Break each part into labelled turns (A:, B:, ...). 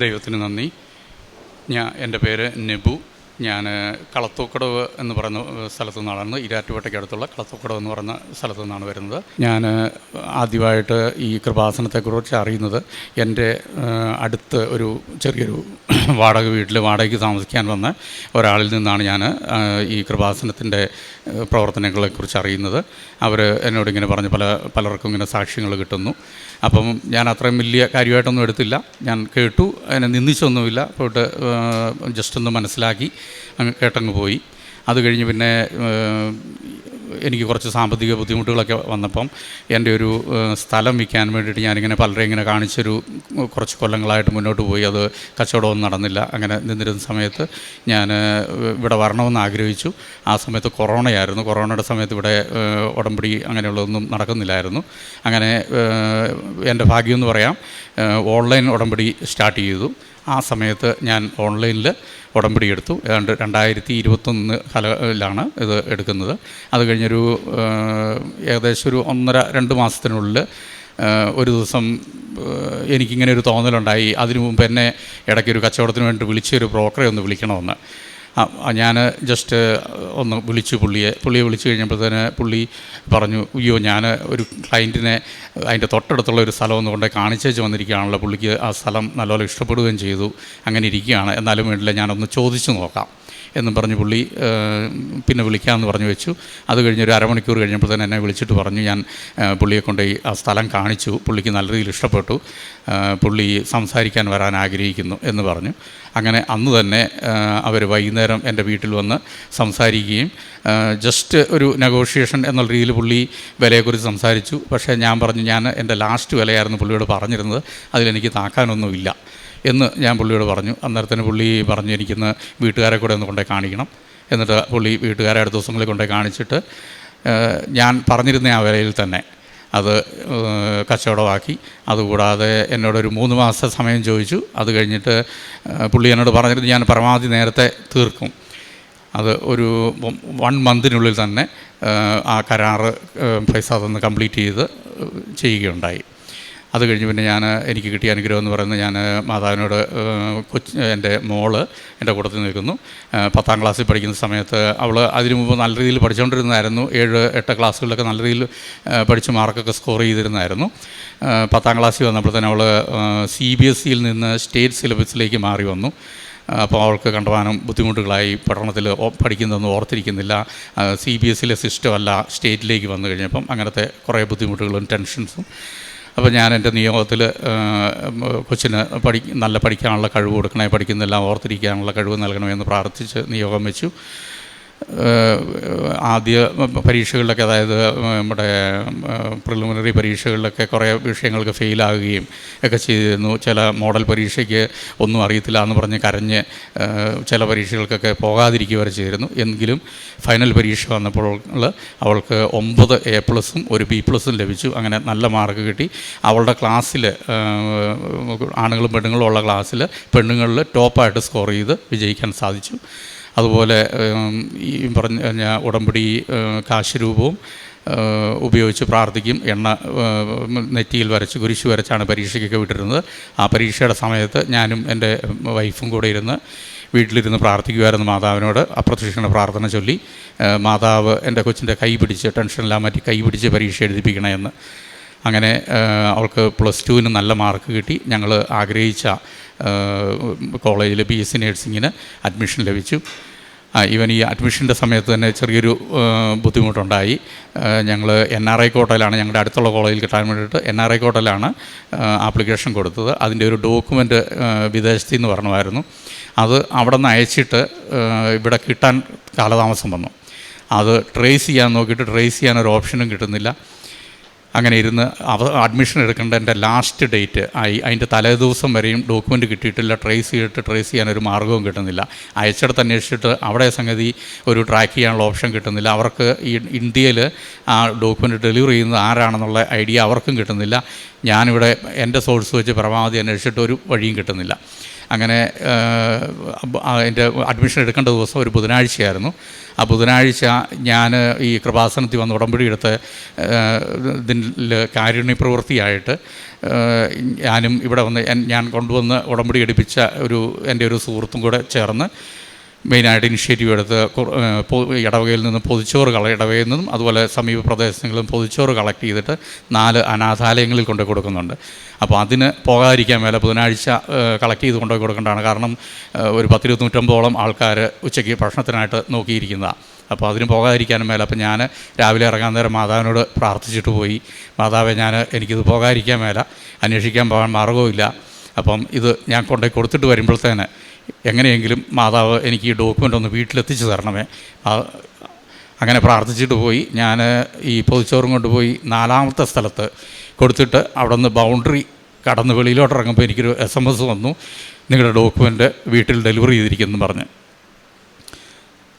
A: ദൈവത്തിന് നന്ദി. ഞാൻ എന്റെ പേര് നെബു. ഞാൻ കളത്തൂക്കടവ് എന്ന് പറയുന്ന സ്ഥലത്തു നിന്നാണ് ഇരാറ്റുപേട്ടയ്ക്ക് അടുത്തുള്ള കളത്തൂക്കടവ് എന്ന് പറയുന്ന സ്ഥലത്തു നിന്നാണ് വരുന്നത്. ഞാൻ ആദ്യമായിട്ട് ഈ കൃപാസനത്തെക്കുറിച്ച് അറിയുന്നത് എന്റെ അടുത്ത് ഒരു ചെറിയൊരു വാടക വീട്ടിൽ വാടകയ്ക്ക് താമസിക്കാൻ വന്ന ഒരാളിൽ നിന്നാണ് ഞാൻ ഈ കൃപാസനത്തിന്റെ പ്രവർത്തനങ്ങളെക്കുറിച്ച് അറിയുന്നത്. അവർ എന്നോട് ഇങ്ങനെ പറഞ്ഞ് പല പലർക്കും ഇങ്ങനെ സാക്ഷ്യങ്ങൾ കിട്ടുന്നു. അപ്പം ഞാൻ അത്രയും വലിയ കാര്യമായിട്ടൊന്നും എടുത്തില്ല. ഞാൻ കേട്ടു അതിനെ നിന്ദിച്ചൊന്നുമില്ല. പോയിട്ട് ജസ്റ്റ് ഒന്ന് മനസ്സിലാക്കി. അങ്ങ് കേട്ടങ്ങ് പോയി. അത് കഴിഞ്ഞ് പിന്നെ എനിക്ക് കുറച്ച് സാമ്പത്തിക ബുദ്ധിമുട്ടുകളൊക്കെ വന്നപ്പം എന്റെ ഒരു സ്ഥലം വിൽക്കാൻ വേണ്ടിയിട്ട് ഞാനിങ്ങനെ പലരെ ഇങ്ങനെ കാണിച്ചൊരു കുറച്ച് കൊല്ലങ്ങളായിട്ട് മുന്നോട്ട് പോയി. അത് കച്ചവടമൊന്നും നടന്നില്ല. അങ്ങനെ നിന്നിരുന്ന സമയത്ത് ഞാൻ ഇവിടെ വരണമെന്ന് ആഗ്രഹിച്ചു. ആ സമയത്ത് കൊറോണയായിരുന്നു. കൊറോണയുടെ സമയത്ത് ഇവിടെ ഉടമ്പടി അങ്ങനെയുള്ളതൊന്നും നടക്കുന്നില്ലായിരുന്നു. അങ്ങനെ എന്റെ ഭാഗ്യം എന്ന് പറയാം ഓൺലൈൻ ഉടമ്പടി സ്റ്റാർട്ട് ചെയ്തു. ആ സമയത്ത് ഞാൻ ഓൺലൈനിൽ ഉടമ്പടി എടുത്തു. ഏതാണ്ട് രണ്ടായിരത്തി ഇരുപത്തൊന്ന് കാലയിലാണ് ഇത് എടുക്കുന്നത്. അത് കഴിഞ്ഞൊരു ഏകദേശം ഒരു ഒന്നര രണ്ട് മാസത്തിനുള്ളിൽ ഒരു ദിവസം എനിക്കിങ്ങനെ ഒരു തോന്നലുണ്ടായി. അതിനു മുമ്പ് എന്നെ ഇടയ്ക്കൊരു കച്ചവടത്തിന് വേണ്ടി വിളിച്ചൊരു ബ്രോക്കറെ ഒന്ന് വിളിക്കണമെന്ന്. ഞാൻ ജസ്റ്റ് ഒന്ന് വിളിച്ചു പുള്ളിയെ. പുള്ളിയെ വിളിച്ചു കഴിഞ്ഞപ്പോഴത്തേന് പുള്ളി പറഞ്ഞു അയ്യോ ഞാൻ ഒരു ക്ലയന്റിനെ അതിന്റെ തൊട്ടടുത്തുള്ള ഒരു സ്ഥലം ഒന്ന് കൊണ്ട് കാണിച്ചേച്ച് വന്നിരിക്കുകയാണല്ലോ. പുള്ളിക്ക് ആ സ്ഥലം നല്ലപോലെ ഇഷ്ടപ്പെടുകയും ചെയ്തു. അങ്ങനെ ഇരിക്കുകയാണ്. എന്നാലും വേണ്ടില്ല ഞാനൊന്ന് ചോദിച്ചു നോക്കാം. എന്നും പറഞ്ഞ് പുള്ളി പിന്നെ വിളിക്കാമെന്ന് പറഞ്ഞു വെച്ചു. അത് കഴിഞ്ഞ് ഒരു അരമണിക്കൂർ കഴിഞ്ഞപ്പോൾ തന്നെ എന്നെ വിളിച്ചിട്ട് പറഞ്ഞു ഞാൻ പുള്ളിയെ കൊണ്ടുപോയി ആ സ്ഥലം കാണിച്ചു. പുള്ളിക്ക് നല്ല രീതിയിൽ ഇഷ്ടപ്പെട്ടു. പുള്ളി സംസാരിക്കാൻ വരാൻ ആഗ്രഹിക്കുന്നു എന്ന് പറഞ്ഞു. അങ്ങനെ അന്ന് തന്നെ അവർ വൈകുന്നേരം എന്റെ വീട്ടിൽ വന്ന് സംസാരിക്കുകയും ജസ്റ്റ് ഒരു നെഗോഷിയേഷൻ എന്നുള്ള രീതിയിൽ പുള്ളി വിലയെക്കുറിച്ച് സംസാരിച്ചു. പക്ഷേ ഞാൻ പറഞ്ഞു ഞാൻ എന്റെ ലാസ്റ്റ് വിലയായിരുന്നു പുള്ളിയോട് പറഞ്ഞിരുന്നത്. അതിലെനിക്ക് താക്കാനൊന്നുമില്ല. എന്ന് ഞാൻ പുള്ളിയോട് പറഞ്ഞു. അന്നേരത്തിന് പുള്ളി പറഞ്ഞു എനിക്കിന്ന് വീട്ടുകാരെ കൂടെ ഒന്ന് കൊണ്ടേ കാണിക്കണം. എന്നിട്ട് പുള്ളി വീട്ടുകാരെ അടുത്ത ദിവസങ്ങളിൽ കൊണ്ടേ കാണിച്ചിട്ട് ഞാൻ പറഞ്ഞിരുന്ന ആ വിലയിൽ തന്നെ അത് കച്ചവടമാക്കി. അതുകൂടാതെ എന്നോടൊരു മൂന്ന് മാസത്തെ സമയം ചോദിച്ചു. അത് കഴിഞ്ഞിട്ട് പുള്ളി എന്നോട് പറഞ്ഞിരുന്നു ഞാൻ പരമാവധി നേരത്തെ തീർക്കും. അത് ഒരു വൺ മന്തിനുള്ളിൽ തന്നെ ആ കരാറ് പൈസ അതൊന്ന് കംപ്ലീറ്റ് ചെയ്ത് ചെയ്യുകയുണ്ടായി. അത് കഴിഞ്ഞ് പിന്നെ ഞാൻ എനിക്ക് കിട്ടിയ അനുഗ്രഹം എന്ന് പറയുന്നത് ഞാൻ മാതാവിനോട് കൊച്ചു എന്റെ മോൾ എന്റെ കൂട്ടത്തിൽ നിൽക്കുന്നു. പത്താം ക്ലാസ്സിൽ പഠിക്കുന്ന സമയത്ത് അവൾ അതിനു മുമ്പ് നല്ല രീതിയിൽ പഠിച്ചുകൊണ്ടിരുന്നതായിരുന്നു. ഏഴ് എട്ട് ക്ലാസ്സുകളിലൊക്കെ നല്ല രീതിയിൽ പഠിച്ച് മാർക്കൊക്കെ സ്കോർ ചെയ്തിരുന്നായിരുന്നു പത്താം ക്ലാസ്സിൽ വന്നപ്പോൾ തന്നെ അവൾ സി ബി എസ് സിയിൽ നിന്ന് സ്റ്റേറ്റ് സിലബസിലേക്ക് മാറി വന്നു. അപ്പോൾ അവൾക്ക് കണ്ടമാനം ബുദ്ധിമുട്ടുകളായി പഠനത്തിൽ പഠിക്കുന്നതൊന്നും ഓർത്തിരിക്കുന്നില്ല. സി ബി എസ് സിയിലെ സിസ്റ്റമല്ല സ്റ്റേറ്റിലേക്ക് വന്നു കഴിഞ്ഞപ്പം അങ്ങനത്തെ കുറേ ബുദ്ധിമുട്ടുകളും ടെൻഷൻസും. അപ്പോൾ ഞാൻ എന്റെ നിയോഗത്തിൽ കൊച്ചിന് പഠി നല്ല പഠിക്കാനുള്ള കഴിവ് കൊടുക്കണേ പഠിക്കുന്നെല്ലാം ഓർത്തിരിക്കാനുള്ള കഴിവ് നൽകണമെന്ന് പ്രാർത്ഥിച്ച് നിയോഗം വെച്ചു. ആദ്യ പരീക്ഷകളിലൊക്കെ അതായത് നമ്മുടെ പ്രിലിമിനറി പരീക്ഷകളിലൊക്കെ കുറേ വിഷയങ്ങൾക്ക് ഫെയിലാകുകയും ഒക്കെ ചെയ്തിരുന്നു. ചില മോഡൽ പരീക്ഷയ്ക്ക് ഒന്നും അറിയത്തില്ല എന്ന് പറഞ്ഞ് കരഞ്ഞ് ചില പരീക്ഷകൾക്കൊക്കെ പോകാതിരിക്കുക വരെ ചെയ്തിരുന്നു. എങ്കിലും ഫൈനൽ പരീക്ഷ വന്നപ്പോൾ അവൾക്ക് ഒമ്പത് എ പ്ലസും ഒരു ബി പ്ലസും ലഭിച്ചു. അങ്ങനെ നല്ല മാർക്ക് കിട്ടി. അവളുടെ ക്ലാസ്സിൽ ആണുങ്ങളും പെണ്ണുങ്ങളും ഉള്ള ക്ലാസ്സിൽ പെണ്ണുങ്ങളിൽ ടോപ്പായിട്ട് സ്കോർ ചെയ്ത് വിജയിക്കാൻ സാധിച്ചു. അതുപോലെ ഈ പറഞ്ഞ ഉടമ്പടി ഉം, കാശ് രൂപവും ഉപയോഗിച്ച് പ്രാർത്ഥിക്കും. എണ്ണ നെറ്റിയിൽ വരച്ച് കുരിശ് വരച്ചാണ് പരീക്ഷയ്ക്കൊക്കെ വിട്ടിരുന്നത്. ആ പരീക്ഷയുടെ സമയത്ത് ഞാനും എന്റെ വൈഫും കൂടെ ഇരുന്ന് വീട്ടിലിരുന്ന് പ്രാർത്ഥിക്കുമായിരുന്നു മാതാവിനോട്. അപ്രത്യക്ഷണ പ്രാർത്ഥന ചൊല്ലി മാതാവ് എന്റെ കൊച്ചിന്റെ കൈ പിടിച്ച് ടെൻഷനെല്ലാം മാറ്റി കൈ പിടിച്ച് പരീക്ഷ എഴുതിപ്പിക്കണമെന്ന് അങ്ങനെ അവൾക്ക് പ്ലസ് ടുവിന് നല്ല മാർക്ക് കിട്ടി. ഞങ്ങൾ ആഗ്രഹിച്ച കോളേജിൽ ബി എസ് സി നേഴ്സിങ്ങിന് അഡ്മിഷൻ ലഭിച്ചു. ഈവൻ ഈ അഡ്മിഷന്റെ സമയത്ത് തന്നെ ചെറിയൊരു ബുദ്ധിമുട്ടുണ്ടായി. ഞങ്ങൾ എൻ ആർ ഐ കോട്ടയിലാണ് ഞങ്ങളുടെ അടുത്തുള്ള കോളേജിൽ കിട്ടാൻ വേണ്ടിയിട്ട് എൻ ആർ ഐ കോട്ടയിലാണ് ആപ്ലിക്കേഷൻ കൊടുത്തത്. അതിന്റെ ഒരു ഡോക്യുമെന്റ് വിദേശത്തിൽ നിന്ന് പറഞ്ഞുമായിരുന്നു. അത് അവിടെ നിന്ന് അയച്ചിട്ട് ഇവിടെ കിട്ടാൻ കാലതാമസം വന്നു. അത് ട്രേസ് ചെയ്യാൻ നോക്കിയിട്ട് ട്രേസ് ചെയ്യാൻ ഒരു ഓപ്ഷനും കിട്ടുന്നില്ല. അങ്ങനെ ഇരുന്ന് അവ അഡ്മിഷൻ എടുക്കേണ്ട എന്റെ ലാസ്റ്റ് ഡേറ്റ് ആയി. അതിന്റെ തലേ ദിവസം വരെയും ഡോക്യുമെന്റ് കിട്ടിയിട്ടില്ല. ട്രേസ് ചെയ്തിട്ട് ട്രേസ് ചെയ്യാൻ ഒരു മാർഗവും കിട്ടുന്നില്ല. അയച്ചിടത്ത് അന്വേഷിച്ചിട്ട് അവിടെ സംഗതി ഒരു ട്രാക്ക് ചെയ്യാനുള്ള ഓപ്ഷൻ കിട്ടുന്നില്ല. അവർക്ക് ഈ ഇന്ത്യയിൽ ആ ഡോക്യുമെന്റ് ഡെലിവറി ചെയ്യുന്നത് ആരാണെന്നുള്ള ഐഡിയ അവർക്കും കിട്ടുന്നില്ല. ഞാനിവിടെ എന്റെ സോഴ്സ് വെച്ച് പരമാവധി അന്വേഷിച്ചിട്ട് ഒരു വഴിയും കിട്ടുന്നില്ല. അങ്ങനെ അതിന്റെ അഡ്മിഷൻ എടുക്കേണ്ട ദിവസം ഒരു ബുധനാഴ്ചയായിരുന്നു. ആ ബുധനാഴ്ച ഞാൻ ഈ കൃപാസനത്തിൽ വന്ന് ഉടമ്പടി എടുത്ത് ഇതിൽ കാരുണ്യ പ്രവൃത്തിയായിട്ട് ഞാനും ഇവിടെ വന്ന് ഞാൻ കൊണ്ടുവന്ന് ഉടമ്പടി എടുപ്പിച്ച ഒരു എന്റെ ഒരു സുഹൃത്തും കൂടെ ചേർന്ന് മെയിനായിട്ട് ഇനിഷ്യേറ്റീവ് എടുത്ത് ഇടവകയിൽ നിന്ന് പൊതിച്ചോറ് കള ഇടവകയിൽ നിന്നും അതുപോലെ സമീപ പ്രദേശങ്ങളിലും പൊതിച്ചോറ് കളക്ട് ചെയ്തിട്ട് നാല് അനാഥാലയങ്ങളിൽ കൊണ്ടു കൊടുക്കുന്നുണ്ട്. അപ്പോൾ അതിന് പോകാതിരിക്കാൻ മേലെ ബുധനാഴ്ച കളക്ട് ചെയ്ത് കൊണ്ടു കൊടുക്കേണ്ടതാണ്. കാരണം ഒരു പത്തിരുന്നൂറ്റമ്പതോളം ആൾക്കാർ ഉച്ചയ്ക്ക് ഭക്ഷണത്തിനായിട്ട് നോക്കിയിരിക്കുന്നതാണ് അപ്പോൾ അതിന് പോകാതിരിക്കാനും മേലെ അപ്പോൾ ഞാൻ രാവിലെ ഇറങ്ങാൻ നേരം മാതാവിനോട് പ്രാർത്ഥിച്ചിട്ട് പോയി. മാതാവെ ഞാൻ എനിക്കിത് പോകാതിരിക്കാൻ മേല. അന്വേഷിക്കാൻ പോകാൻ മാർഗവുമില്ല അപ്പം ഇത് ഞാൻ കൊണ്ടുപോയി കൊടുത്തിട്ട് വരുമ്പോഴത്തേന് എങ്ങനെയെങ്കിലും മാതാവ് എനിക്ക് ഈ ഡോക്യുമെന്റ് ഒന്ന് വീട്ടിലെത്തിച്ച് തരണമേ. അങ്ങനെ പ്രാർത്ഥിച്ചിട്ട് പോയി. ഞാൻ ഈ പൊതിച്ചോറും കൊണ്ടുപോയി നാലാമത്തെ സ്ഥലത്ത് കൊടുത്തിട്ട് അവിടെ നിന്ന് ബൗണ്ടറി കടന്ന് വെളിയിലോട്ട് ഇറങ്ങുമ്പോൾ എനിക്കൊരു എസ് എം എസ് വന്നു. നിങ്ങളുടെ ഡോക്യുമെന്റ് വീട്ടിൽ ഡെലിവറി ചെയ്തിരിക്കുന്നു പറഞ്ഞ്.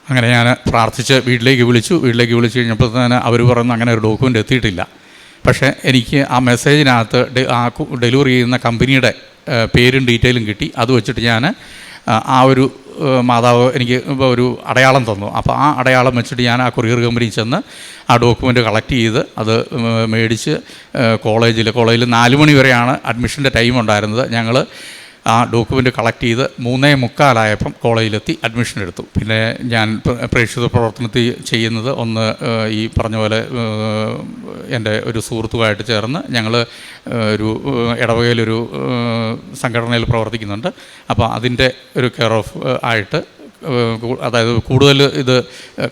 A: അങ്ങനെ ഞാൻ പ്രാർത്ഥിച്ച് വീട്ടിലേക്ക് വിളിച്ചു. വീട്ടിലേക്ക് വിളിച്ച് കഴിഞ്ഞപ്പോൾ തന്നെ അവർ പറഞ്ഞു അങ്ങനെ ഒരു ഡോക്യുമെന്റ് എത്തിയിട്ടില്ല. പക്ഷേ എനിക്ക് ആ മെസ്സേജിനകത്ത് ആ ഡെലിവറി ചെയ്യുന്ന കമ്പനിയുടെ പേരും ഡീറ്റെയിലും കിട്ടി. അത് വെച്ചിട്ട് ഞാൻ ആ ഒരു മാതാവ് എനിക്ക് ഒരു അടയാളം തന്നു. അപ്പോൾ ആ അടയാളം വെച്ചിട്ട് ഞാൻ ആ കൊറിയർ കമ്പനിയിൽ ചെന്ന് ആ ഡോക്യുമെന്റ് കളക്ട് ചെയ്ത് അത് മേടിച്ച് കോളേജിൽ കോളേജിൽ നാല് മണി വരെയാണ് അഡ്മിഷന്റെ ടൈം ഉണ്ടായിരുന്നത്. ഞങ്ങൾ ആ ഡോക്യുമെന്റ് കളക്ട് ചെയ്ത് മൂന്നേ മുക്കാലായപ്പം കോളേജിലെത്തി അഡ്മിഷൻ എടുത്തു. പിന്നെ ഞാൻ പ്ര- പ്രേക്ഷിത പ്രവർത്തനത്തിൽ ചെയ്യുന്നത് ഒന്ന് ഈ പറഞ്ഞ പോലെ എന്റെ ഒരു സുഹൃത്തുമായിട്ട് ചേർന്ന് ഞങ്ങൾ ഒരു ഇടവകയിലൊരു സംഘടനയിൽ പ്രവർത്തിക്കുന്നുണ്ട്. അപ്പോൾ അതിന്റെ ഒരു കെയർ ഓഫ് ആയിട്ട് അതായത് കൂടുതൽ ഇത്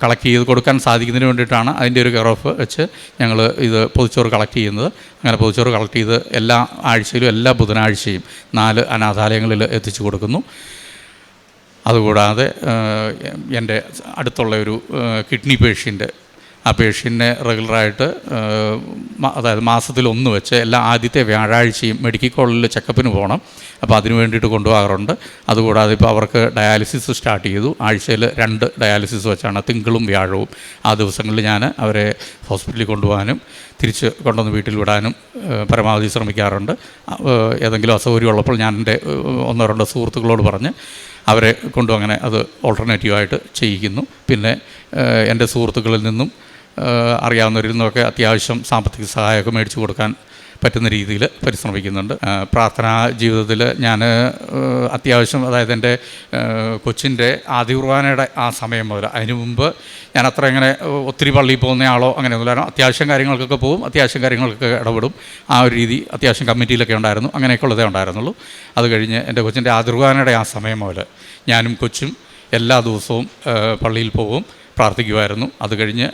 A: കളക്ട് ചെയ്ത് കൊടുക്കാൻ സാധിക്കുന്നതിന് വേണ്ടിയിട്ടാണ് അതിന്റെ ഒരു കെയർ ഓഫ് വെച്ച് ഞങ്ങൾ ഇത് പൊതിച്ചോറ് കളക്ട് ചെയ്യുന്നത്. അങ്ങനെ പൊതിച്ചോറ് കളക്ട് ചെയ്ത് എല്ലാ ആഴ്ചയിലും എല്ലാ ബുധനാഴ്ചയും നാല് അനാഥാലയങ്ങളിൽ എത്തിച്ചു കൊടുക്കുന്നു. അതുകൂടാതെ എന്റെ അടുത്തുള്ള ഒരു കിഡ്നി പേഷ്യന്റ് ആ പേഷ്യന്റിനെ റെഗുലറായിട്ട് അതായത് മാസത്തിൽ ഒന്ന് വെച്ച് എല്ലാ ആദ്യത്തെ വ്യാഴാഴ്ചയും മെഡിക്കൽ കോളേജിൽ ചെക്കപ്പിന് പോകണം. അപ്പോൾ അതിന് വേണ്ടിയിട്ട് കൊണ്ടുപോകാറുണ്ട്. അതുകൂടാതെ ഇപ്പോൾ അവർക്ക് ഡയാലിസിസ് സ്റ്റാർട്ട് ചെയ്തു. ആഴ്ചയിൽ രണ്ട് ഡയാലിസിസ് വെച്ചാണ് തിങ്കളും വ്യാഴവും ആ ദിവസങ്ങളിൽ ഞാൻ അവരെ ഹോസ്പിറ്റലിൽ കൊണ്ടുപോകാനും തിരിച്ച് കൊണ്ടുവന്ന് വീട്ടിൽ വിടാനും പരമാവധി ശ്രമിക്കാറുണ്ട്. ഏതെങ്കിലും അസൗകര്യമുള്ളപ്പോൾ ഞാൻ എന്റെ ഒന്നോ രണ്ടോ സുഹൃത്തുക്കളോട് പറഞ്ഞ് അവരെ കൊണ്ടും അങ്ങനെ അത് ഓൾട്ടർനേറ്റീവായിട്ട് ചെയ്യിക്കുന്നു. പിന്നെ എന്റെ സുഹൃത്തുക്കളിൽ നിന്നും അറിയാവുന്നവരിൽ നിന്നൊക്കെ അത്യാവശ്യം സാമ്പത്തിക സഹായമൊക്കെ മേടിച്ചു കൊടുക്കാൻ പറ്റുന്ന രീതിയിൽ പരിശ്രമിക്കുന്നുണ്ട്. പ്രാർത്ഥനാ ജീവിതത്തിൽ ഞാൻ അത്യാവശ്യം അതായത് എന്റെ കൊച്ചിന്റെ ആദ്യ കുർബാനയുടെ ആ സമയം മുതൽ അതിനു മുമ്പ് ഞാൻ അത്ര ഇങ്ങനെ ഒത്തിരി പള്ളിയിൽ പോകുന്ന ആളോ അങ്ങനെയൊന്നുമില്ല. അത്യാവശ്യം കാര്യങ്ങൾക്കൊക്കെ പോകും അത്യാവശ്യം കാര്യങ്ങൾക്കൊക്കെ ഇടപെടും. ആ ഒരു രീതി അത്യാവശ്യം കമ്മിറ്റിയിലൊക്കെ ഉണ്ടായിരുന്നു. അങ്ങനെയൊക്കെ ഉള്ളതേ ഉണ്ടായിരുന്നുള്ളൂ. അത് കഴിഞ്ഞ് എന്റെ കൊച്ചിന്റെ ആദ്യ കുർബാനയുടെ ആ സമയം മുതൽ ഞാനും കൊച്ചും എല്ലാ ദിവസവും പള്ളിയിൽ പോകും. പ്രാർത്ഥിക്കുമായിരുന്നു. അത് കഴിഞ്ഞ്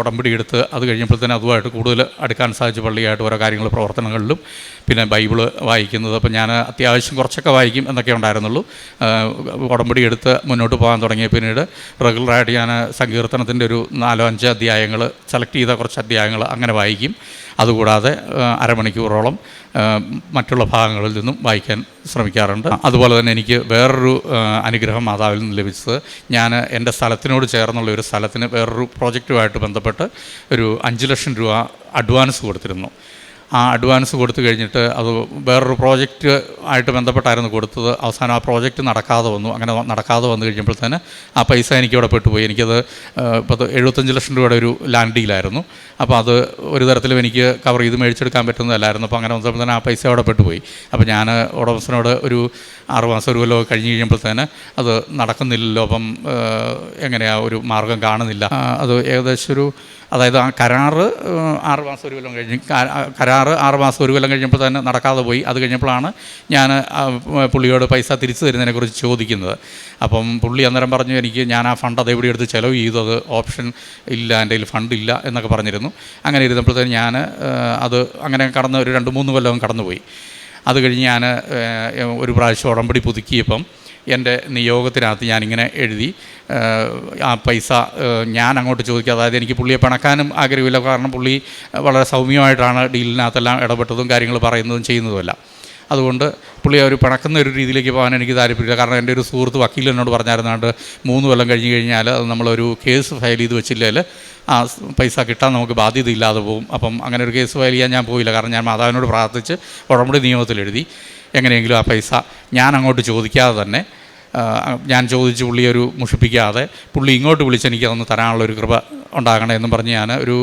A: ഉടമ്പടി എടുത്ത് അത് തന്നെ അതുമായിട്ട് കൂടുതൽ അടുക്കാൻ സാധിച്ച പള്ളിയായിട്ട് ഓരോ കാര്യങ്ങൾ പ്രവർത്തനങ്ങളിലും പിന്നെ ബൈബിൾ വായിക്കുന്നത്. അപ്പം ഞാൻ അത്യാവശ്യം കുറച്ചൊക്കെ വായിക്കും എന്നൊക്കെ ഉണ്ടായിരുന്നുള്ളൂ. ഉടമ്പടി എടുത്ത് മുന്നോട്ട് പോകാൻ തുടങ്ങിയ പിന്നീട് റെഗുലറായിട്ട് ഞാൻ സങ്കീർത്തനത്തിന്റെ ഒരു നാലോ അഞ്ചോ അധ്യായങ്ങൾ സെലക്ട് ചെയ്ത കുറച്ച് അധ്യായങ്ങൾ അങ്ങനെ വായിക്കും. അതുകൂടാതെ അരമണിക്കൂറോളം മറ്റുള്ള ഭാഗങ്ങളിൽ നിന്നും വായിക്കാൻ ശ്രമിക്കാറുണ്ട്. അതുപോലെ തന്നെ എനിക്ക് വേറൊരു അനുഗ്രഹം മാതാവിൽ നിന്ന് ലഭിച്ചത് ഞാൻ എന്റെ സ്ഥലത്തിനോട് ചേർന്നുള്ള ഒരു സ്ഥലത്തിന് വേറൊരു പ്രോജക്റ്റുമായിട്ട് ബന്ധപ്പെട്ട് ഒരു അഞ്ച് ലക്ഷം രൂപ അഡ്വാൻസ് കൊടുത്തിരുന്നു. ആ അഡ്വാൻസ് കൊടുത്തു കഴിഞ്ഞിട്ട് അത് വേറൊരു പ്രോജക്റ്റ് ആയിട്ട് ബന്ധപ്പെട്ടായിരുന്നു കൊടുത്തത്. അവസാനം ആ പ്രോജക്റ്റ് നടക്കാതെ വന്നു. അങ്ങനെ നടക്കാതെ വന്നു കഴിഞ്ഞപ്പോഴത്തേന് ആ പൈസ എനിക്ക് അവിടെ പെട്ടുപോയി. എനിക്കത് ഇപ്പോൾ പത്ത് എഴുപത്തഞ്ച് ലക്ഷം രൂപയുടെ ഒരു ലാൻഡ് ഡീലായിരുന്നു. അപ്പോൾ അത് ഒരു തരത്തിലും എനിക്ക് കവർ ചെയ്ത് മേടിച്ചെടുക്കാൻ പറ്റുന്നതല്ലായിരുന്നു. അപ്പോൾ അങ്ങനെ വന്നപ്പോൾ തന്നെ ആ പൈസ അവിടെ പെട്ടുപോയി. അപ്പോൾ ഞാൻ ഉടമസ്ഥനോട് ഒരു ആറ് മാസം ഒരു കൊല്ലം കഴിഞ്ഞ് തന്നെ അത് നടക്കുന്നില്ലല്ലോ. അപ്പം എങ്ങനെയാ ഒരു മാർഗം കാണുന്നില്ല. അത് ഏകദേശം ഒരു അതായത് ആ കരാറ് ആറ് മാസം ഒരു കൊല്ലം കഴിഞ്ഞ് കരാറ് ആറ് മാസം ഒരു കൊല്ലം കഴിഞ്ഞപ്പോൾ തന്നെ നടക്കാതെ പോയി. അത് കഴിഞ്ഞപ്പോഴാണ് ഞാൻ പുള്ളിയോട് പൈസ തിരിച്ചു തരുന്നതിനെക്കുറിച്ച് ചോദിക്കുന്നത്. അപ്പം പുള്ളി അന്നേരം പറഞ്ഞു എനിക്ക് ഞാൻ ആ ഫണ്ട് അതെവിടെ എടുത്ത് ചിലവ് ചെയ്തു. അത് ഓപ്ഷൻ ഇല്ല എന്റെ കയ്യിൽ ഫണ്ട് ഇല്ല എന്നൊക്കെ പറഞ്ഞിരുന്നു. അങ്ങനെ ഇരുന്നപ്പോഴത്തേന് ഞാൻ അത് അങ്ങനെ കടന്ന് ഒരു രണ്ട് മൂന്ന് കൊല്ലം കടന്നുപോയി. അത് കഴിഞ്ഞ് ഞാൻ ഒരു പ്രാവശ്യം ഉടമ്പടി പുതുക്കിയപ്പം എന്റെ നിയോഗത്തിനകത്ത് ഞാനിങ്ങനെ എഴുതി ആ പൈസ ഞാൻ അങ്ങോട്ട് ചോദിക്കുക. അതായത് എനിക്ക് പുള്ളിയെ പണക്കാനും ആഗ്രഹമില്ല. കാരണം പുള്ളി വളരെ സൗമ്യമായിട്ടാണ് ഡീലിനകത്തെല്ലാം ഇടപെട്ടതും കാര്യങ്ങൾ പറയുന്നതും ചെയ്യുന്നതുമല്ല. അതുകൊണ്ട് പുള്ളി ഒരു പണക്കുന്ന ഒരു രീതിയിലേക്ക് പോകാൻ എനിക്ക് താല്പര്യമില്ല. കാരണം എന്റെ ഒരു സുഹൃത്ത് വക്കീൽ എന്നോട് പറഞ്ഞായിരുന്നാണ്ട് മൂന്ന് കൊല്ലം കഴിഞ്ഞ് കഴിഞ്ഞാൽ അത് നമ്മളൊരു കേസ് ഫയൽ ചെയ്ത് വെച്ചില്ലെങ്കിൽ ആ പൈസ കിട്ടാൻ നമുക്ക് ബാധ്യത ഇല്ലാതെ പോകും. അപ്പം അങ്ങനെ ഒരു കേസ് ഫയൽ ചെയ്യാൻ ഞാൻ പോയില്ല. കാരണം ഞാൻ മാതാവിനോട് പ്രാർത്ഥിച്ച് ഉടമ്പടി നിയമത്തിൽ എഴുതി എങ്ങനെയെങ്കിലും ആ പൈസ ഞാൻ അങ്ങോട്ട് ചോദിക്കാതെ തന്നെ ഞാൻ ചോദിച്ച് പുള്ളിയൊരു മുഷിപ്പിക്കാതെ പുള്ളി ഇങ്ങോട്ട് വിളിച്ച് എനിക്കതൊന്ന് തരാനുള്ളൊരു കൃപ ഉണ്ടാകണേ എന്നും പറഞ്ഞ് ഞാൻ ഒരു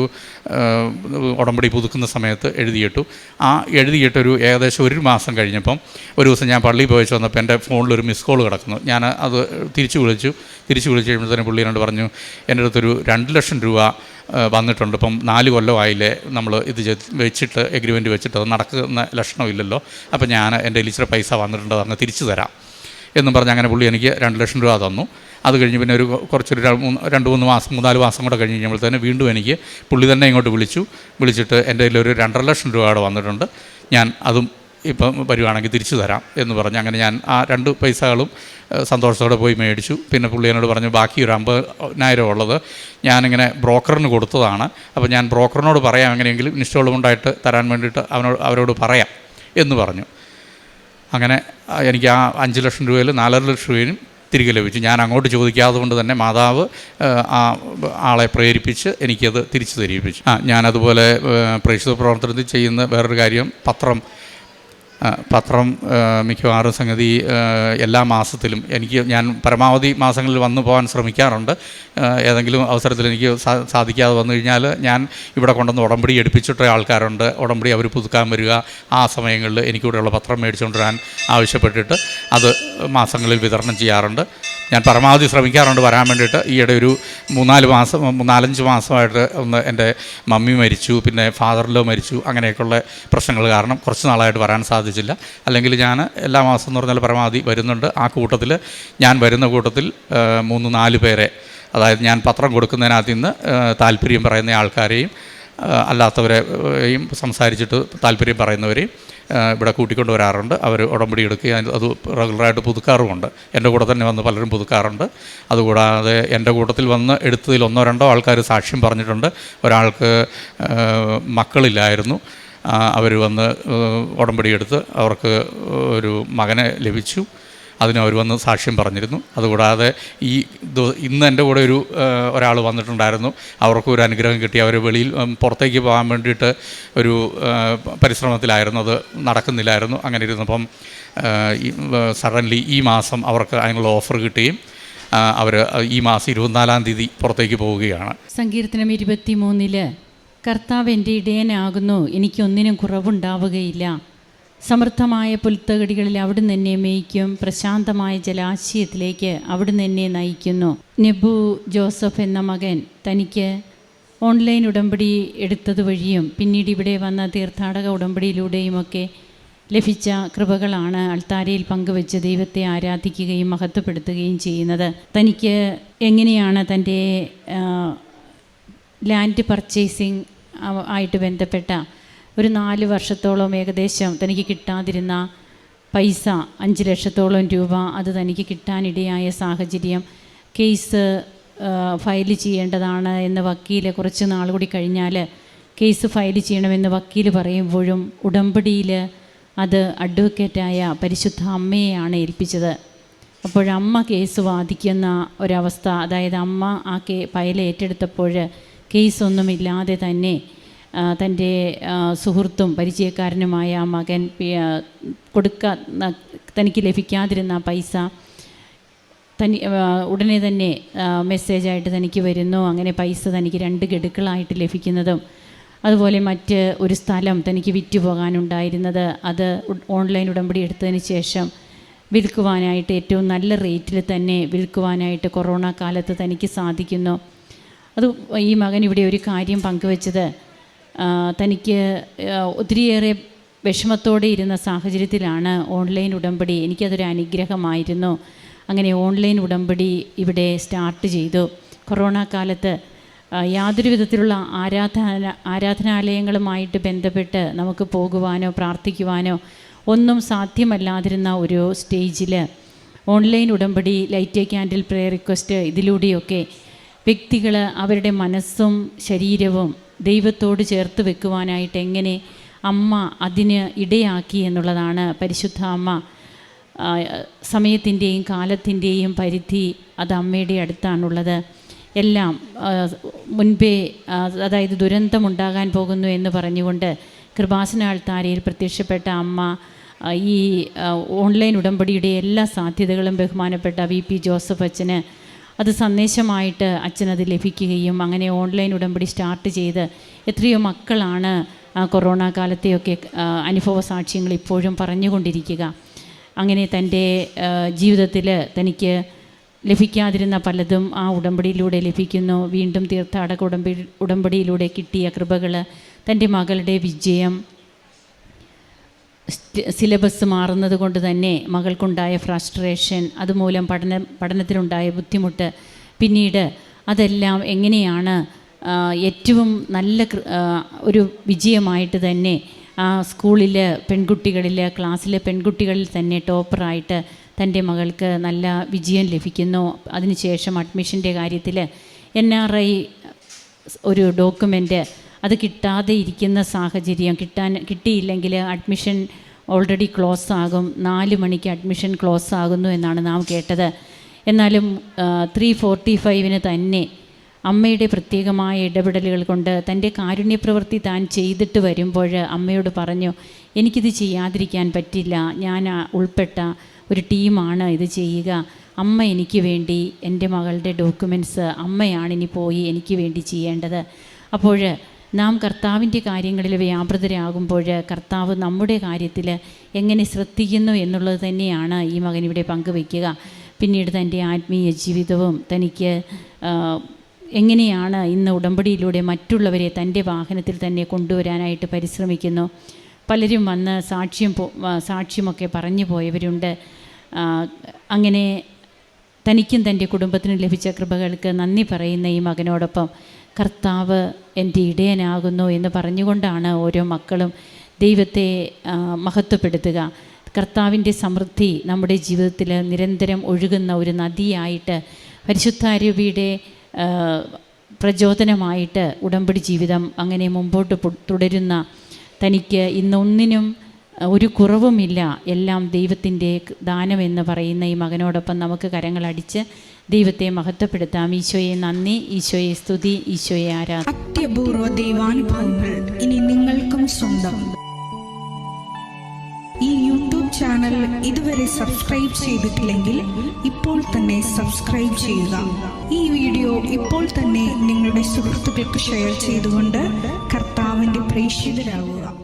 A: ഉടമ്പടി പുതുക്കുന്ന സമയത്ത് എഴുതിയിട്ടു. ആ എഴുതിയിട്ടൊരു ഏകദേശം ഒരു മാസം കഴിഞ്ഞപ്പം ഒരു ദിവസം ഞാൻ പള്ളിയിൽ പോയി വന്നപ്പോൾ എന്റെ ഫോണിലൊരു മിസ് കോൾ കിടക്കുന്നു. ഞാൻ അത് തിരിച്ചു വിളിച്ചു. തിരിച്ചു വിളിച്ചു കഴിയുമ്പോഴത്തേനും പുള്ളി പറഞ്ഞു എന്റെ അടുത്തൊരു രണ്ട് ലക്ഷം രൂപ വന്നിട്ടുണ്ട്. ഇപ്പം നാല് കൊല്ലമായില്ലേ നമ്മൾ ഇത് വെച്ചിട്ട് എഗ്രിമെന്റ് വെച്ചിട്ട് അത് നടക്കുന്ന ലക്ഷണമില്ലല്ലോ അപ്പോൾ ഞാൻ എന്റെ ഇച്ചിരി പൈസ വന്നിട്ടുണ്ട് അങ്ങ് തിരിച്ചു തരാം. എന്നും പറഞ്ഞ് അങ്ങനെ പുള്ളി എനിക്ക് രണ്ട് ലക്ഷം രൂപ തന്നു. അത് കഴിഞ്ഞ് പിന്നെ ഒരു കുറച്ചൊരു രണ്ട് മൂന്ന് മാസം മൂന്നാൽ മാസം കൂടെ കഴിഞ്ഞ് തന്നെ വീണ്ടും എനിക്ക് പുള്ളി തന്നെ ഇങ്ങോട്ട് വിളിച്ചു. വിളിച്ചിട്ട് എന്റെ ഒരു രണ്ടര ലക്ഷം രൂപ അവിടെ വന്നിട്ടുണ്ട്. ഞാൻ അതും ഇപ്പം വരുവാണെങ്കിൽ തിരിച്ചു തരാം എന്ന് പറഞ്ഞ് അങ്ങനെ ഞാൻ ആ രണ്ട് പൈസകളും സന്തോഷത്തോടെ പോയി മേടിച്ചു. പിന്നെ പുള്ളി എന്നോട് പറഞ്ഞു ബാക്കി ഒരു അമ്പതിനായിരം ഉള്ളത് ഞാനിങ്ങനെ ബ്രോക്കറിന് കൊടുത്തതാണ്. അപ്പോൾ ഞാൻ ബ്രോക്കറിനോട് പറയാം എങ്ങനെയെങ്കിലും ഉണ്ടായിട്ട് തരാൻ വേണ്ടിയിട്ട് അവനോട് അവരോട് പറയാം എന്ന് പറഞ്ഞു. അങ്ങനെ എനിക്ക് ആ അഞ്ച് ലക്ഷം രൂപയിൽ നാലര ലക്ഷം രൂപയും തിരികെ ലഭിച്ചു. ഞാൻ അങ്ങോട്ട് ചോദിക്കാതെ കൊണ്ട് തന്നെ മാതാവ് ആ, ആളെ പ്രേരിപ്പിച്ച് എനിക്കത് തിരിച്ചു തരിപ്പിച്ചു ആ ഞാനതുപോലെ പ്രേക്ഷിത പ്രവർത്തനത്തിൽ ചെയ്യുന്ന വേറൊരു കാര്യം പത്രം പത്രം മിക്കവാറും സംഗതി എല്ലാ മാസത്തിലും എനിക്ക് ഞാൻ പരമാവധി മാസങ്ങളിൽ വന്നു പോകാൻ ശ്രമിക്കാറുണ്ട്. ഏതെങ്കിലും അവസരത്തിൽ എനിക്ക് സാധിക്കാതെ വന്നു കഴിഞ്ഞാൽ ഞാൻ ഇവിടെ കൊണ്ടുവന്ന് ഉടമ്പടി എടുപ്പിച്ചിട്ട ആൾക്കാരുണ്ട്. ഉടമ്പടി അവർ പുതുക്കാൻ വരിക. ആ സമയങ്ങളിൽ എനിക്കിവിടെയുള്ള പത്രം മേടിച്ചുകൊണ്ട് വരാൻ ആവശ്യപ്പെട്ടിട്ട് അത് മാസങ്ങളിൽ വിതരണം ചെയ്യാറുണ്ട്. ഞാൻ പരമാവധി ശ്രമിക്കാറുണ്ട് വരാൻ വേണ്ടിയിട്ട്. ഈയിടെ ഒരു മൂന്നാൽ മാസം നാലഞ്ച് മാസമായിട്ട് ഒന്ന് എന്റെ മമ്മി മരിച്ചു. പിന്നെ ഫാദറിലോ മരിച്ചു. അങ്ങനെയൊക്കെയുള്ള പ്രശ്നങ്ങൾ കാരണം കുറച്ച് നാളായിട്ട് വരാൻ സാധിച്ചില്ല അല്ലെങ്കിൽ ഞാൻ എല്ലാ മാസം എന്ന് പറഞ്ഞാൽ പരമാവധി വരുന്നുണ്ട്. ആ കൂട്ടത്തിൽ ഞാൻ വരുന്ന കൂട്ടത്തിൽ മൂന്ന് നാല് പേരെ. അതായത് ഞാൻ പത്രം കൊടുക്കുന്നതിനകത്ത് നിന്ന് താല്പര്യം പറയുന്ന ആൾക്കാരെയും അല്ലാത്തവരെയും സംസാരിച്ചിട്ട് താല്പര്യം പറയുന്നവരെയും ഇവിടെ കൂട്ടിക്കൊണ്ട് വരാറുണ്ട്. അവർ ഉടമ്പടി എടുക്കുകയും അത് റെഗുലറായിട്ട് പുതുക്കാറുമുണ്ട്. എന്റെ കൂടെ തന്നെ വന്ന് പലരും പുതുക്കാറുണ്ട്. അതുകൂടാതെ എന്റെ കൂട്ടത്തിൽ വന്ന് എടുത്തതിൽ ഒന്നോ രണ്ടോ ആൾക്കാർ സാക്ഷ്യം പറഞ്ഞിട്ടുണ്ട്. ഒരാൾക്ക് മക്കളില്ലായിരുന്നു. അവർ വന്ന് ഉടമ്പടിയെടുത്ത് അവർക്ക് ഒരു മകനെ ലഭിച്ചു. അതിന് അവർ വന്ന് സാക്ഷ്യം പറഞ്ഞിരുന്നു. അതുകൂടാതെ ഈ ഇന്ന് എന്റെ കൂടെ ഒരു ഒരാൾ വന്നിട്ടുണ്ടായിരുന്നു. അവർക്ക് ഒരു അനുഗ്രഹം കിട്ടി. അവർ വെളിയിൽ പുറത്തേക്ക് പോകാൻ വേണ്ടിയിട്ട് ഒരു പരിശ്രമത്തിലായിരുന്നു. അത് നടക്കുന്നില്ലായിരുന്നു. അങ്ങനെ ഇരുന്നപ്പം സഡൻലി ഈ മാസം അവർക്ക് അതിനുള്ള ഓഫർ കിട്ടുകയും അവർ ഈ മാസം ഇരുപത്തിനാലാം തീയതി പുറത്തേക്ക് പോവുകയാണ്.
B: സങ്കീർത്തനം ഇരുപത്തിമൂന്നിൽ കർത്താവ് എന്റെ ഇടയനാകുന്നു. എനിക്കൊന്നിനും കുറവുണ്ടാവുകയില്ല. സമൃദ്ധമായ പുൽത്തകടികളിൽ അവിടുന്ന് എന്നെ മേയ്ക്കും. പ്രശാന്തമായ ജലാശയത്തിലേക്ക് അവിടുന്ന് എന്നെ നയിക്കുന്നു. നെബു ജോസഫ് എന്ന മകൻ തനിക്ക് ഓൺലൈൻ ഉടമ്പടി എടുത്തത് വഴിയും പിന്നീട് ഇവിടെ വന്ന തീർത്ഥാടക ഉടമ്പടിയിലൂടെയുമൊക്കെ ലഭിച്ച കൃപകളാണ് അൾത്താരയിൽ പങ്കുവെച്ച് ദൈവത്തെ ആരാധിക്കുകയും മഹത്വപ്പെടുത്തുകയും ചെയ്യുന്നത്. തനിക്ക് എങ്ങനെയാണ് തന്റെ ലാൻഡ് പർച്ചേസിങ് ആയിട്ട് ബന്ധപ്പെട്ട ഒരു നാല് വർഷത്തോളം ഏകദേശം തനിക്ക് കിട്ടാതിരുന്ന പൈസ അഞ്ച് ലക്ഷത്തോളം രൂപ അത് തനിക്ക് കിട്ടാനിടയായ സാഹചര്യം കേസ് ഫയൽ ചെയ്യേണ്ടതാണ് എന്ന് വക്കീൽ കുറച്ച് നാൾ കൂടി കഴിഞ്ഞാൽ കേസ് ഫയൽ ചെയ്യണമെന്ന് വക്കീൽ പറയുമ്പോഴും ഉടമ്പടിയിൽ അത് അഡ്വക്കേറ്റായ പരിശുദ്ധ അമ്മയെയാണ് ഏൽപ്പിച്ചത്. അപ്പോഴമ്മ കേസ് വാദിക്കുന്ന ഒരവസ്ഥ അതായത് അമ്മ ആ കേ ഫയൽ ഏറ്റെടുത്തപ്പോൾ കേസൊന്നുമില്ലാതെ തന്നെ തന്റെ സുഹൃത്തും പരിചയക്കാരനുമായ മകൻ കൊടുക്ക തനിക്ക് ലഭിക്കാതിരുന്ന പൈസ തനി ഉടനെ തന്നെ മെസ്സേജായിട്ട് തനിക്ക് വരുന്നു. അങ്ങനെ പൈസ തനിക്ക് രണ്ട് ഗഡുക്കളായിട്ട് ലഭിക്കുന്നതും അതുപോലെ മറ്റ് ഒരു സ്ഥലം തനിക്ക് വിറ്റ് പോകാനുണ്ടായിരുന്നത് അത് ഓൺലൈൻ ഉടമ്പടി എടുത്തതിന് ശേഷം വിൽക്കുവാനായിട്ട് ഏറ്റവും നല്ല റേറ്റിൽ തന്നെ വിൽക്കുവാനായിട്ട് കൊറോണ കാലത്ത് തനിക്ക് സാധിക്കുന്നു. അത് ഈ മകൻ ഇവിടെ ഒരു കാര്യം പങ്കുവച്ചത്. തനിക്ക് ഒത്തിരിയേറെ വിഷമത്തോടെ ഇരുന്ന സാഹചര്യത്തിലാണ് ഓൺലൈൻ ഉടമ്പടി. എനിക്കതൊരു അനുഗ്രഹമായിരുന്നു. അങ്ങനെ ഓൺലൈൻ ഉടമ്പടി ഇവിടെ സ്റ്റാർട്ട് ചെയ്തു. കൊറോണ കാലത്ത് യാതൊരു വിധത്തിലുള്ള ആരാധന ആരാധനാലയങ്ങളുമായിട്ട് ബന്ധപ്പെട്ട് നമുക്ക് പോകുവാനോ പ്രാർത്ഥിക്കുവാനോ ഒന്നും സാധ്യമല്ലാതിരുന്ന ഒരു സ്റ്റേജിൽ ഓൺലൈൻ ഉടമ്പടി light a candle prayer request ഇതിലൂടെയൊക്കെ വ്യക്തികൾ അവരുടെ മനസ്സും ശരീരവും ദൈവത്തോട് ചേർത്ത് വെക്കുവാനായിട്ട് എങ്ങനെ അമ്മ അതിന് ഇടയാക്കി എന്നുള്ളതാണ് പരിശുദ്ധ അമ്മ സമയത്തിന്റെയും കാലത്തിന്റെയും പരിധി അത് അമ്മയുടെ അടുത്താണുള്ളത്. എല്ലാം മുൻപേ അതായത് ദുരന്തമുണ്ടാകാൻ പോകുന്നു എന്ന് പറഞ്ഞുകൊണ്ട് കൃപാസന ആൾത്താരയിൽ പ്രത്യക്ഷപ്പെട്ട അമ്മ ഈ ഓൺലൈൻ ഉടമ്പടിയുടെ എല്ലാ സാധ്യതകളും ബഹുമാനപ്പെട്ട വി പി ജോസഫ് അച്ഛന് അത് സന്ദേശമായിട്ട് അച്ഛനത് ലഭിക്കുകയും അങ്ങനെ ഓൺലൈൻ ഉടമ്പടി സ്റ്റാർട്ട് ചെയ്ത് എത്രയോ മക്കളാണ് കൊറോണ കാലത്തെയൊക്കെ അനുഭവ സാക്ഷ്യങ്ങൾ ഇപ്പോഴും പറഞ്ഞുകൊണ്ടിരിക്കുക. അങ്ങനെ തന്റെ ജീവിതത്തിൽ തനിക്ക് ലഭിക്കാതിരുന്ന പലതും ആ ഉടമ്പടിയിലൂടെ ലഭിക്കുന്നു. വീണ്ടും തീർത്ഥാടക ഉടമ്പടി ഉടമ്പടിയിലൂടെ കിട്ടിയ കൃപകൾ തന്റെ മകളുടെ വിജയം സിലബസ് മാറുന്നത് കൊണ്ട് തന്നെ മകൾക്കുണ്ടായ ഫ്രസ്ട്രേഷൻ അതുമൂലം പഠന പഠനത്തിലുണ്ടായ ബുദ്ധിമുട്ട്. പിന്നീട് അതെല്ലാം എങ്ങനെയാണ് ഏറ്റവും നല്ല ഒരു വിജയമായിട്ട് തന്നെ ആ സ്കൂളിൽ പെൺകുട്ടികളിൽ ക്ലാസ്സിലെ പെൺകുട്ടികളിൽ തന്നെ ടോപ്പറായിട്ട് തന്റെ മകൾക്ക് നല്ല വിജയം ലഭിക്കുന്നു. അതിനുശേഷം അഡ്മിഷന്റെ കാര്യത്തിൽ എൻ ആർ ഐ ഒരു ഡോക്യുമെന്റ് അത് കിട്ടാതെ ഇരിക്കുന്ന സാഹചര്യം. കിട്ടാൻ കിട്ടിയില്ലെങ്കിൽ അഡ്മിഷൻ ഓൾറെഡി ക്ലോസ് ആകും. നാല് മണിക്ക് അഡ്മിഷൻ ക്ലോസ് ആകുന്നു എന്നാണ് നാം കേട്ടത്. എന്നാലും ത്രീ ഫോർട്ടി ഫൈവിന് തന്നെ അമ്മയുടെ പ്രത്യേകമായ ഇടപെടലുകൾ കൊണ്ട് തന്റെ കാരുണ്യപ്രവൃത്തി താൻ ചെയ്തിട്ട് വരുമ്പോൾ അമ്മയോട് പറഞ്ഞു എനിക്കിത് ചെയ്യാതിരിക്കാൻ പറ്റില്ല. ഞാൻ ഉൾപ്പെട്ട ഒരു ടീമാണ് ഇത് ചെയ്യുക. അമ്മ എനിക്ക് വേണ്ടി എന്റെ മകളുടെ ഡോക്യുമെന്റ്സ് അമ്മയാണ് ഇനി പോയി എനിക്ക് വേണ്ടി ചെയ്യേണ്ടത്. അപ്പോൾ നാം കർത്താവിന്റെ കാര്യങ്ങളിൽ വ്യാപൃതരാകുമ്പോൾ കർത്താവ് നമ്മുടെ കാര്യത്തിൽ എങ്ങനെ ശ്രദ്ധിക്കുന്നു എന്നുള്ളത് തന്നെയാണ് ഈ മകൻ ഇവിടെ പങ്കുവയ്ക്കുക. പിന്നീട് തന്റെ ആത്മീയ ജീവിതവും തനിക്ക് എങ്ങനെയാണ് ഇന്ന് ഉടമ്പടിയിലൂടെ മറ്റുള്ളവരെ തന്റെ വാഹനത്തിൽ തന്നെ കൊണ്ടുവരാനായിട്ട് പരിശ്രമിക്കുന്നു. പലരും വന്ന് സാക്ഷ്യം സാക്ഷ്യമൊക്കെ പറഞ്ഞു പോയവരുണ്ട്. അങ്ങനെ തനിക്കും തന്റെ കുടുംബത്തിനും ലഭിച്ച കൃപകൾക്ക് നന്ദി പറയുന്ന ഈ മകനോടൊപ്പം കർത്താവ് എന്റെ ഇടയനാകുന്നു എന്ന് പറഞ്ഞുകൊണ്ടാണ് ഓരോ മക്കളും ദൈവത്തെ മഹത്വപ്പെടുത്തുക. കർത്താവിന്റെ സമൃദ്ധി നമ്മുടെ ജീവിതത്തിൽ നിരന്തരം ഒഴുകുന്ന ഒരു നദിയായിട്ട് പരിശുദ്ധാരൂപിയുടെ പ്രചോദനമായിട്ട് ഉടമ്പടി ജീവിതം അങ്ങനെ മുമ്പോട്ട് തുടരുന്ന തനിക്ക് ഇന്നൊന്നിനും ഒരു കുറവുമില്ല. എല്ലാം ദൈവത്തിന്റെ ദാനമെന്ന് പറയുന്ന ഈ മകനോടൊപ്പം നമുക്ക് കരങ്ങളടിച്ച് ദൈവത്തെ മഹത്വപ്പെടുത്താം. ഈശോയെ നന്ദി. ഈശോയെ സ്തുതി. ഈശോയെ ആരാധന.
C: അത്യപൂർവ ദൈവാനുഭവങ്ങൾ ഇനി നിങ്ങൾക്കും സ്വന്തം. ഈ യൂട്യൂബ് ചാനൽ ഇതുവരെ സബ്സ്ക്രൈബ് ചെയ്തിട്ടില്ലെങ്കിൽ ഇപ്പോൾ തന്നെ സബ്സ്ക്രൈബ് ചെയ്യുക. ഈ വീഡിയോ ഇപ്പോൾ തന്നെ നിങ്ങളുടെ സുഹൃത്തുക്കൾക്ക് ഷെയർ ചെയ്തുകൊണ്ട് കർത്താവിന്റെ പ്രേക്ഷിതരാകുക.